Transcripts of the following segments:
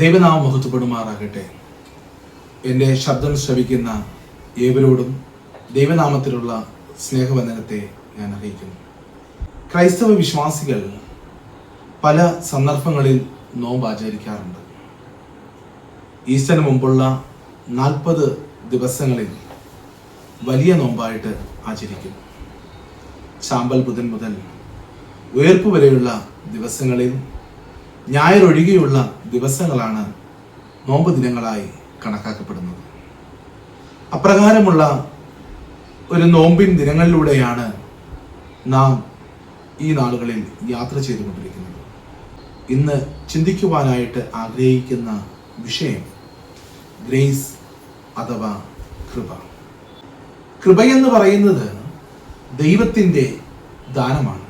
ദൈവനാമം മഹത്വപ്പെടുമാറാകട്ടെ എന്റെ ശബ്ദം ശ്രവിക്കുന്ന ഏവരോടും ദൈവനാമത്തിലുള്ള സ്നേഹവന്ദനത്തെ ഞാൻ അറിയിക്കുന്നു. ക്രൈസ്തവ വിശ്വാസികൾ പല സന്ദർഭങ്ങളിൽ നോമ്പ് ആചരിക്കാറുണ്ട്. ഈസ്റ്ററിന് മുമ്പുള്ള നാൽപ്പത് ദിവസങ്ങളിൽ വലിയ നോമ്പായിട്ട് ആചരിക്കും. ചാമ്പൽ ബുധൻ മുതൽ ഉയർപ്പ് വരെയുള്ള ദിവസങ്ങളിൽ ഞായറൊഴികെയുള്ള ദിവസങ്ങളാണ് നോമ്പ് ദിനങ്ങളായി കണക്കാക്കപ്പെടുന്നത്. അപ്രകാരമുള്ള ഒരു നോമ്പിൻ ദിനങ്ങളിലൂടെയാണ് നാം ഈ നാളുകളിൽ യാത്ര ചെയ്തുകൊണ്ടിരിക്കുന്നത്. ഇന്ന് ചിന്തിക്കുവാനായിട്ട് ആഗ്രഹിക്കുന്ന വിഷയം ഗ്രേസ് അഥവാ കൃപ. കൃപയെന്ന് പറയുന്നത് ദൈവത്തിന്റെ ദാനമാണ്.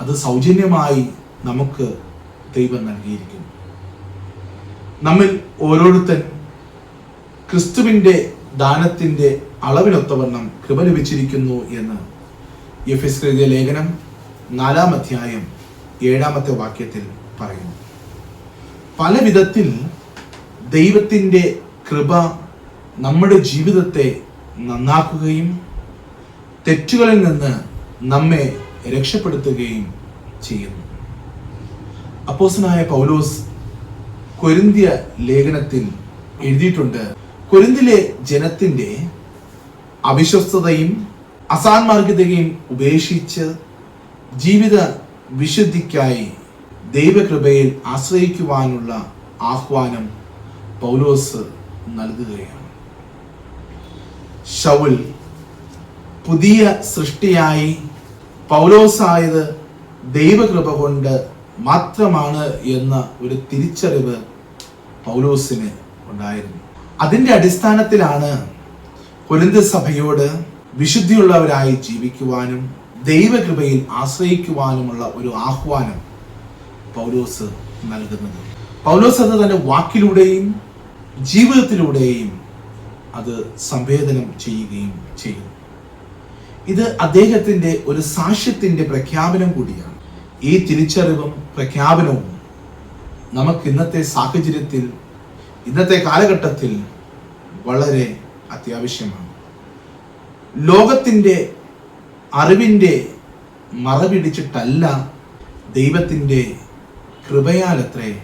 അത് സൗജന്യമായി നമുക്ക് ദൈവം നൽകിയിരിക്കുന്നു. നമ്മിൽ ഓരോരുത്തൻ ക്രിസ്തുവിന്റെ ദാനത്തിന്റെ അളവിനൊത്തവണ്ണം കൃപ ലഭിച്ചിരിക്കുന്നു എന്ന് എഫ് എസ് കൃതിയ ലേഖനം നാലാം അധ്യായം ഏഴാമത്തെ വാക്യത്തിൽ പറയുന്നു. പല വിധത്തിൽ ദൈവത്തിന്റെ കൃപ നമ്മുടെ ജീവിതത്തെ നന്നാക്കുകയും തെറ്റുകളിൽ നിന്ന് നമ്മെ രക്ഷപ്പെടുത്തുകയും ചെയ്യുന്നു. അപ്പോസനായ പൗലോസ് കൊരിന്തിയ ലേഖനത്തിൽ എഴുതിയിട്ടുണ്ട്. കൊരിന്തിലെ ജനത്തിന്റെ അവിശ്വസ്തതയും അസാൻമാർഗതയും ഉപേക്ഷിച്ച് ജീവിത വിശുദ്ധിക്കായി ദൈവകൃപയിൽ ആശ്രയിക്കുവാനുള്ള ആഹ്വാനം പൗലോസ് നൽകുകയാണ്. ഷൗൽ പുതിയ സൃഷ്ടിയായി പൗലോസായത് ദൈവകൃപ കൊണ്ട് മാത്രമാണ് എന്ന ഒരു തിരിച്ചറിവ് പൗലോസിന് ഉണ്ടായിരുന്നു. അതിന്റെ അടിസ്ഥാനത്തിലാണ് കൊരിന്ത സഭയോട് വിശുദ്ധിയുള്ളവരായി ജീവിക്കുവാനും ദൈവകൃപയിൽ ആശ്രയിക്കുവാനുമുള്ള ഒരു ആഹ്വാനം പൗലോസ് നൽകുന്നത്. പൗലോസ് അത് തന്റെ വാക്കിലൂടെയും ജീവിതത്തിലൂടെയും അത് സംവേദനം ചെയ്യുകയും ചെയ്യുന്നു ഇത് അദ്ദേഹത്തിന്റെ ഒരു സാക്ഷ്യത്തിന്റെ പ്രഖ്യാപനം കൂടിയാണ്. ഈ തിരിച്ചറിവും പ്രഖ്യാപനവും നമുക്ക് ഇന്നത്തെ സാഹചര്യത്തിൽ ഇന്നത്തെ കാലഘട്ടത്തിൽ വളരെ അത്യാവശ്യമാണ്. ലോകത്തിന്റെ അറിവിന്റെ മറവിടിച്ചിട്ടല്ല ദൈവത്തിന്റെ കൃപയാലത്രേ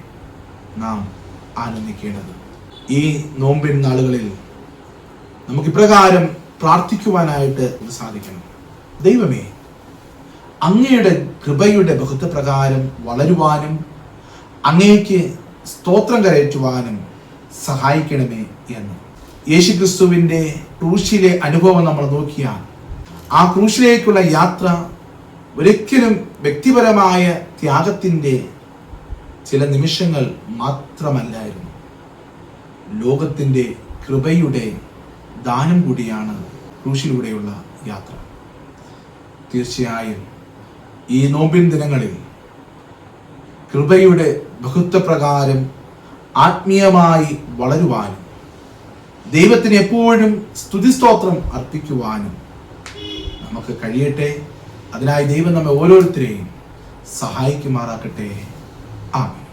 നാം ആനന്ദിക്കേണ്ടത്. ഈ നോമ്പിൻ നാളുകളിൽ നമുക്ക് ഇപ്രകാരം പ്രാർത്ഥിക്കുവാനായിട്ട് സാധിക്കണം. ദൈവമേ അങ്ങയുടെ കൃപയുടെ ബഹുത്വപ്രകാരം വളരുവാനും അങ്ങേക്ക് സ്തോത്രം കരയറ്റുവാനും സഹായിക്കണമേ എന്ന്. യേശുക്രിസ്തുവിന്റെ ക്രൂശിലെ അനുഭവം നമ്മൾ നോക്കിയാൽ ആ ക്രൂശിലേക്കുള്ള യാത്ര ഒരിക്കലും വ്യക്തിപരമായ ത്യാഗത്തിന്റെ ചില നിമിഷങ്ങൾ മാത്രമല്ലായിരുന്നു. ലോകത്തിന്റെ കൃപയുടെ ദാനം കൂടിയാണ് ക്രൂശിലൂടെയുള്ള യാത്ര. തീർച്ചയായും ഈ നോമ്പിൻ ദിനങ്ങളിൽ കൃപയുടെ ബഹുത്വപ്രകാരം ആത്മീയമായി വളരുവാനും ദൈവത്തിന് എപ്പോഴും സ്തുതിസ്തോത്രം അർപ്പിക്കുവാനും നമുക്ക് കഴിയട്ടെ. അതിനായി ദൈവം നമ്മെ ഓരോരുത്തരെയും സഹായിക്കുമാറാക്കട്ടെ ആമേൻ.